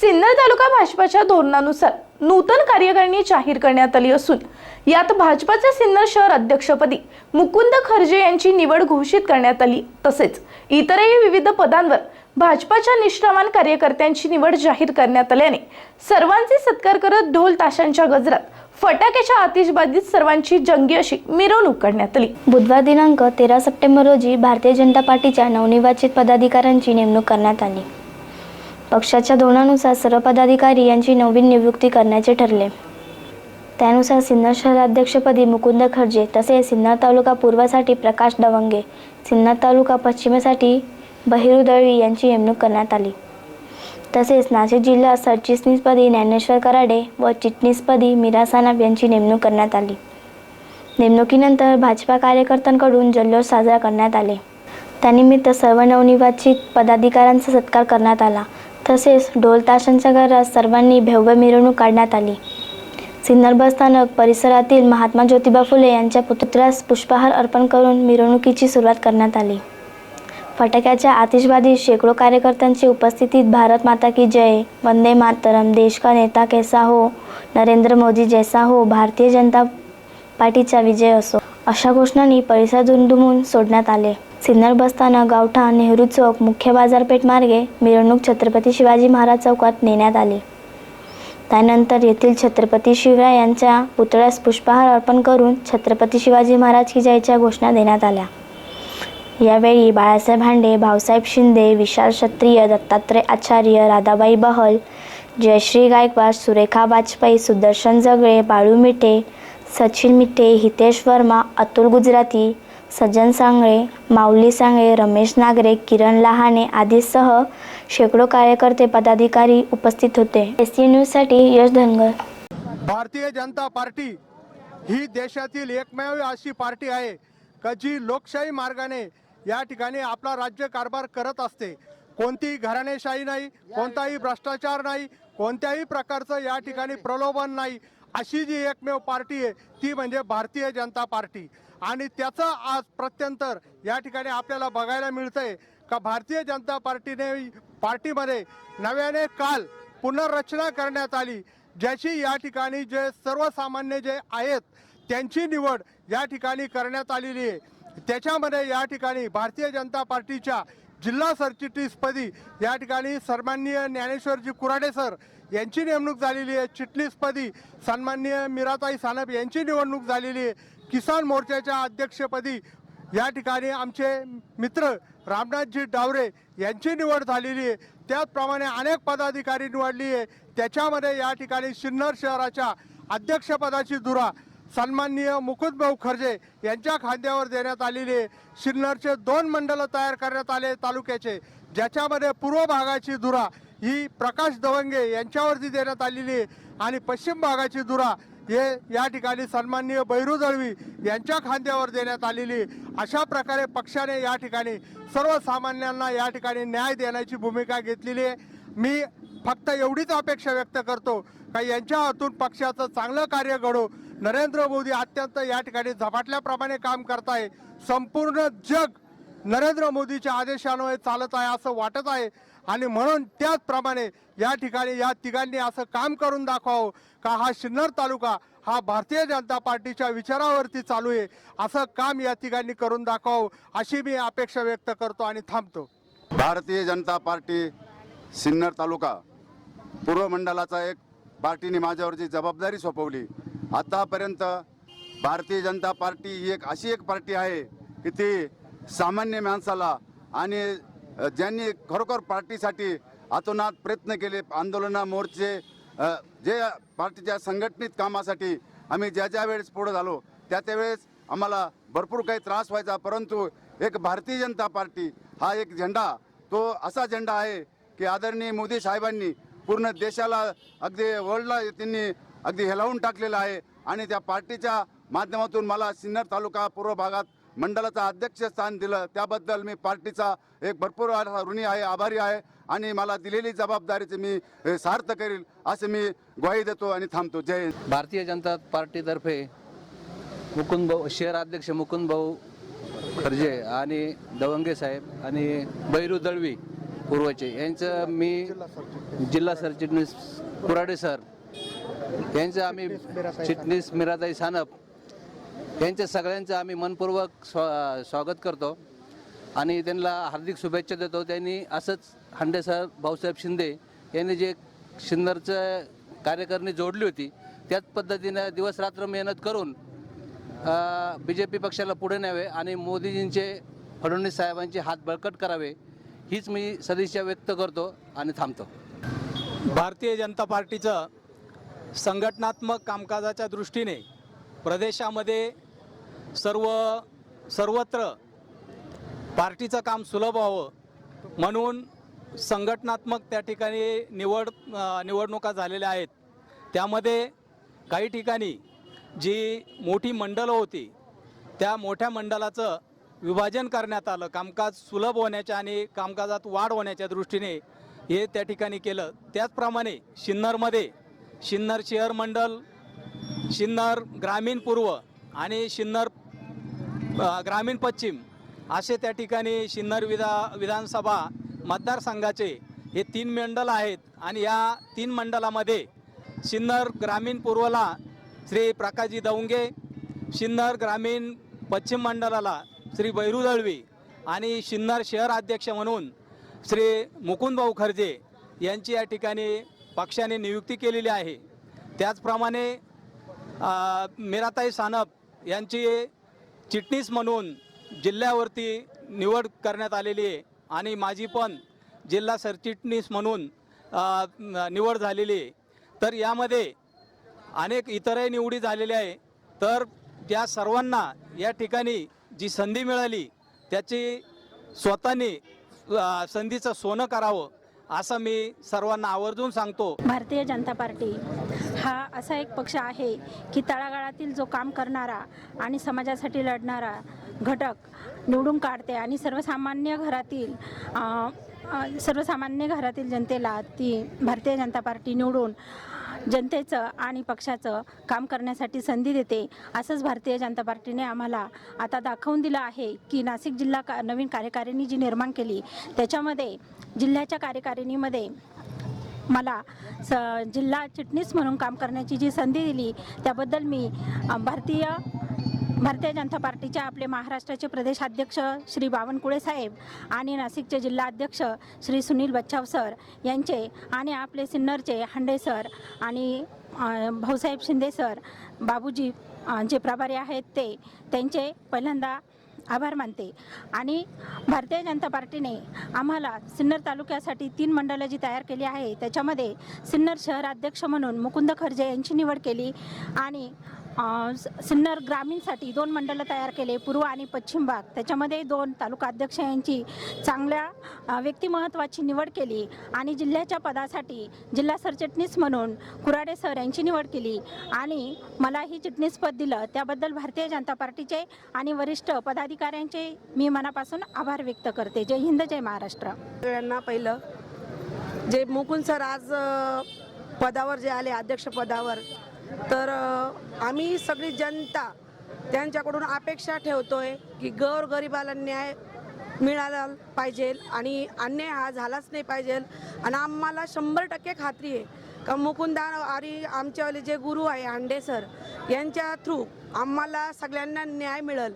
सिन्नर तालुका भाजपाच्या धोरणानुसार नूतन कार्यकारिणी जाहीर करण्यात आली असून यात भाजपाचे सिन्नर शहर अध्यक्षपदी मुकुंद खर्जे यांची निवड घोषित करण्यात आली. तसेच इतरही विविध पदांवर भाजपाच्या निष्ठावान कार्यकर्त्यांची निवड जाहीर करण्यात आल्याने सर्वांचे सत्कार करत ढोल ताशांच्या गजरात फटाक्याच्या आतिषबाजीत सर्वांची जंगी अशी मिरवणूक करण्यात आली. बुधवार दिनांक तेरा सप्टेंबर रोजी भारतीय जनता पार्टीच्या नवनिर्वाचित पदाधिकाऱ्यांची नेमणूक करण्यात आली. पक्षाच्या धोरणानुसार सर्व पदाधिकारी यांची नवीन नियुक्ती करण्याचे ठरले. त्यानुसार सिन्नर शहराध्यक्षपदी मुकुंद खर्जे तसेच सिन्नर तालुका पूर्वासाठी प्रकाश दवंगे सिन्नर तालुका पश्चिमेसाठी बहिरू दळवी यांची नेमणूक करण्यात आली. तसेच नाशिक जिल्हा सरचिटणीसपदी ज्ञानेश्वर कराडे व चिटणीसपदी मीरा सानप यांची नेमणूक करण्यात आली. नेमणुकीनंतर भाजपा कार्यकर्त्यांकडून जल्लोष साजरा करण्यात आले. त्यानिमित्त सर्व नवनिर्वाचित पदाधिकाऱ्यांचा सत्कार करण्यात आला. तसेच ढोल ताशांच्या घरात सर्वांनी भव्य मिरवणूक काढण्यात आली. सिन्नर बस स्थानक परिसरातील महात्मा ज्योतिबा फुले यांच्या पुतळ्यास पुष्पहार अर्पण करून मिरवणुकीची सुरुवात करण्यात आली. फटाक्याच्या आतिषबाजीत शेकडो कार्यकर्त्यांची उपस्थितीत भारत माता की जय वंदे मातरम देश का नेता कैसा हो नरेंद्र मोदी जैसा हो भारतीय जनता पार्टीचा विजय असो अशा घोषणांनी परिसर धुंदुमून सोडण्यात आले. सिन्नर बसताना गावठा नेहरू चौक मुख्य बाजारपेठ मार्गे मिरवणूक छत्रपती शिवाजी महाराज चौकात नेण्यात आली. त्यानंतर येथील छत्रपती शिवराय यांच्या पुतळ्यास पुष्पहार अर्पण करून छत्रपती शिवाजी महाराज की जयच्या घोषणा देण्यात आल्या. यावेळी बाळासाहेब हांडे भाऊसाहेब शिंदे विशाल क्षत्रिय दत्तात्रय आचार्य राधाबाई बहल जयश्री गायकवाड सुरेखा वाजपेयी सुदर्शन जगळे बाळू मिठे सचिन मिठे हितेश वर्मा अतुल गुजराती सज्जन सांगळे माऊली सांगळे रमेश नागरे किरण लहाने आदीसह शेकडो कार्यकर्ते पदाधिकारी उपस्थित होते. एस सी न्यूजसाठी यश धनगर. भारतीय जनता पार्टी ही देशातील एकमेव अशी पार्टी आहे का जी लोकशाही मार्गाने या ठिकाणी आपला राज्य कारभार करत असते. कोणतीही घराणेशाही नाही कोणताही भ्रष्टाचार नाही कोणत्याही प्रकारचं या ठिकाणी प्रलोभन नाही अशी जी एकमेव पार्टी आहे ती म्हणजे भारतीय जनता पार्टी. आणि त्याचं आज प्रत्यंतर या ठिकाणी आपल्याला बघायला मिळतं आहे का भारतीय जनता पार्टीने पार्टीमध्ये नव्याने काल पुनर्रचना करण्यात आली ज्याची या ठिकाणी जे सर्वसामान्य जे आहेत त्यांची निवड या ठिकाणी करण्यात आलेली आहे. त्याच्यामध्ये या ठिकाणी भारतीय जनता पार्टीच्या जिल्हा सरचिटणीसपदी या ठिकाणी सन्माननीय ज्ञानेश्वरजी कुराडे सर यांची नेमणूक झालेली आहे. चिटणीसपदी सन्माननीय मीराताई सानप यांची निवडणूक झालेली आहे. किसान मोर्चाच्या अध्यक्षपदी या ठिकाणी आमचे मित्र रामनाथजी डावरे यांची निवड झालेली आहे. त्याचप्रमाणे अनेक पदाधिकारी निवडली आहे. त्याच्यामध्ये या ठिकाणी सिन्नर शहराच्या अध्यक्षपदाची धुरा सन्माननीय मुकुंदभाऊ खर्जे यांच्या खांद्यावर देण्यात आलेली आहे. सिन्नरचे दोन मंडलं तयार करण्यात आले तालुक्याचे. ज्याच्यामध्ये पूर्व भागाची धुरा ही प्रकाश दवंगे यांच्यावरती देण्यात आलेली आहे. आणि पश्चिम भागाची धुरा हे या ठिकाणी सन्माननीय बैरू दळवी यांच्या खांद्यावर देण्यात आलेली अशा प्रकारे पक्षाने या ठिकाणी सर्वसामान्यांना या ठिकाणी न्याय देण्याची भूमिका घेतलेली आहे. मी फक्त एवढीच अपेक्षा व्यक्त करतो का यांच्या हातून पक्षाचं चांगलं कार्य घडो. नरेंद्र मोदी अत्यंत या ठिकाणी झपाटल्याप्रमाणे काम करत आहे संपूर्ण जग नरेंद्र मोदीच्या आदेशान्वये चालत आहे असं वाटत आहे. आणि म्हणून त्याचप्रमाणे या ठिकाणी या तिघांनी असं काम करून दाखवावं का हा सिन्नर तालुका हा भारतीय जनता पार्टीच्या विचारावरती चालू आहे. असं काम या तिघांनी करून दाखवावं अशी मी अपेक्षा व्यक्त करतो आणि थांबतो. भारतीय जनता पार्टी सिन्नर तालुका पूर्व मंडळाचा एक पार्टीने माझ्यावरची जबाबदारी सोपवली. आतापर्यंत भारतीय जनता पार्टी ही एक अशी एक पार्टी आहे की ती सामान्य माणसाला आणि ज्यांनी खरोखर पार्टीसाठी अतोनात प्रयत्न केले आंदोलना मोर्चे जे पार्टीच्या संघटनित कामासाठी आम्ही ज्या ज्या वेळेस पुढे झालो त्या त्यावेळेस आम्हाला भरपूर काही त्रास व्हायचा परंतु एक भारतीय जनता पार्टी हा एक झेंडा तो असा झेंडा आहे की आदरणीय मोदी साहेबांनी पूर्ण देशाला अगदी वर्ल्डला त्यांनी अगदी हेलावून टाकलेलं आहे आणि त्या पार्टीच्या माध्यमातून मला सिन्नर तालुका पूर्व भागात मंडळाचं अध्यक्ष स्थान दिलं. त्याबद्दल मी पार्टीचा एक भरपूर ऋणी आहे आभारी आहे आणि मला दिलेली जबाबदारीचे मी सार्थ करील असे मी ग्वाही देतो आणि थांबतो. जय हिंद. भारतीय जनता पार्टीतर्फे मुकुंद भाऊ शहर अध्यक्ष मुकुंद भाऊ खर्जे आणि दवंगे साहेब आणि बैरू दळवी पूर्वचे यांचं मी जिल्हा सरचिटणीस कुराडे सर यांचं आम्ही चिटणीस मिराताई सानप यांच्या सगळ्यांचं आम्ही मनपूर्वक स्वा स्वागत करतो. आणि त्यांना हार्दिक शुभेच्छा देतो. त्यांनी असंच हंडेसाहेब भाऊसाहेब शिंदे यांनी जे शिंदरचं कार्यकारिणी जोडली होती त्याच पद्धतीनं दिवस रात्र मेहनत करून बी जे पी पक्षाला पुढे न्यावे आणि मोदीजींचे फडणवीस साहेबांचे हात बळकट करावे हीच मी सदिच्छा व्यक्त करतो आणि थांबतो. भारतीय जनता पार्टीचं संघटनात्मक कामकाजाच्या दृष्टीने प्रदेशामध्ये सर्व सर्वत्र पार्टीचं काम सुलभ व्हावं म्हणून संघटनात्मक त्या ठिकाणी निवड निवडणुका झालेल्या आहेत. त्यामध्ये काही ठिकाणी जी मोठी मंडळं होती त्या मोठ्या मंडळाचं विभाजन करण्यात आलं. कामकाज सुलभ होण्याच्या आणि कामकाजात वाढ होण्याच्या दृष्टीने हे त्या ठिकाणी केलं. त्याचप्रमाणे शिन्नरमध्ये शिन्नर शहर मंडल शिन्नर ग्रामीण पूर्व आणि शिन्नर ग्रामीण पश्चिम असे त्या ठिकाणी शिन्नर विधा विधानसभा मतदारसंघाचे हे तीन मंडल आहेत आणि या तीन मंडळामध्ये शिन्नर ग्रामीण पूर्वला श्री प्रकाशजी दौंगे शिन्नर ग्रामीण पश्चिम मंडळाला श्री बैरू दळवी आणि शिन्नर शहर अध्यक्ष म्हणून श्री मुकुंदभाऊ खर्जे यांची या ठिकाणी पक्षाने नियुक्ती केलेली आहे. त्याचप्रमाणे मिराताई सानप यांची चिटणीस म्हणून जिल्ह्यावरती निवड करण्यात आलेली आहे. आणि माझी पण जिल्हा सरचिटणीस म्हणून निवड झालेली आहे. तर यामध्ये अनेक इतरही निवडी झालेल्या आहे. तर त्या सर्वांना या ठिकाणी जी संधी मिळाली त्याची स्वतःने संधीचं सोनं करावं असं मी सर्वांना आवर्जून सांगतो. भारतीय जनता पार्टी. हा असा एक पक्ष आहे की तळागाळातील जो काम करणारा आणि समाजासाठी लढणारा घटक निवडून काढते आणि सर्वसामान्य घरातील सर्वसामान्य घरातील जनतेला ती भारतीय जनता पार्टी निवडून जनतेचं आणि पक्षाचं काम करण्यासाठी संधी देते असंच भारतीय जनता पार्टीने आम्हाला आता दाखवून दिलं आहे की नाशिक जिल्हा का नवीन कार्यकारिणी जी निर्माण केली त्याच्यामध्ये जिल्ह्याच्या कार्यकारिणीमध्ये मला स जिल्हा चिटणीस म्हणून काम करण्याची जी संधी दिली त्याबद्दल मी भारतीय भारतीय जनता पार्टीचे आपले महाराष्ट्राचे प्रदेशाध्यक्ष श्री बावनकुळे साहेब आणि नाशिकचे जिल्हाध्यक्ष श्री सुनील बच्छाव सर यांचे आणि आपले सिन्नरचे हांडे सर आणि भाऊसाहेब शिंदे सर बाबूजी जे प्रभारी आहेत ते त्यांचे पहिल्यांदा आभार मानते. आणि भारतीय जनता पार्टीने आम्हाला सिन्नर तालुक्यासाठी तीन मंडळं जी तयार केली आहे त्याच्यामध्ये सिन्नर शहराध्यक्ष म्हणून मुकुंद खर्जे यांची निवड केली आणि सिन्नर ग्रामीणसाठी दोन मंडळं तयार केले पूर्व आणि पश्चिम भाग. त्याच्यामध्ये दोन तालुका अध्यक्ष यांची चांगल्या व्यक्तिमहत्वाची व्यक्तिमत्वाची निवड केली आणि जिल्ह्याच्या पदासाठी जिल्हा सरचिटणीस म्हणून कुराडे सर यांची निवड केली. आणि मला ही चिटणीसपद दिलं त्याबद्दल भारतीय जनता पार्टीचे आणि वरिष्ठ पदाधिकाऱ्यांचे मी मनापासून आभार व्यक्त करते. जय हिंद जय महाराष्ट्र. सगळ्यांना पहिलं जे मुकुंद सर आज पदावर जे आले अध्यक्षपदावर तर आम्ही सगळी जनता त्यांच्याकडून अपेक्षा ठेवतोय की गौर गरिबाला न्याय मिळाला पाहिजे आणि अन्याय हा झालाच नाही पाहिजे. आणि आम्हाला शंभर टक्के खात्री आहे का मुकुंदा आरी आमच्यावाले जे गुरु आहे हांडे सर यांच्या थ्रू आम्हाला सगळ्यांना न्याय मिळेल.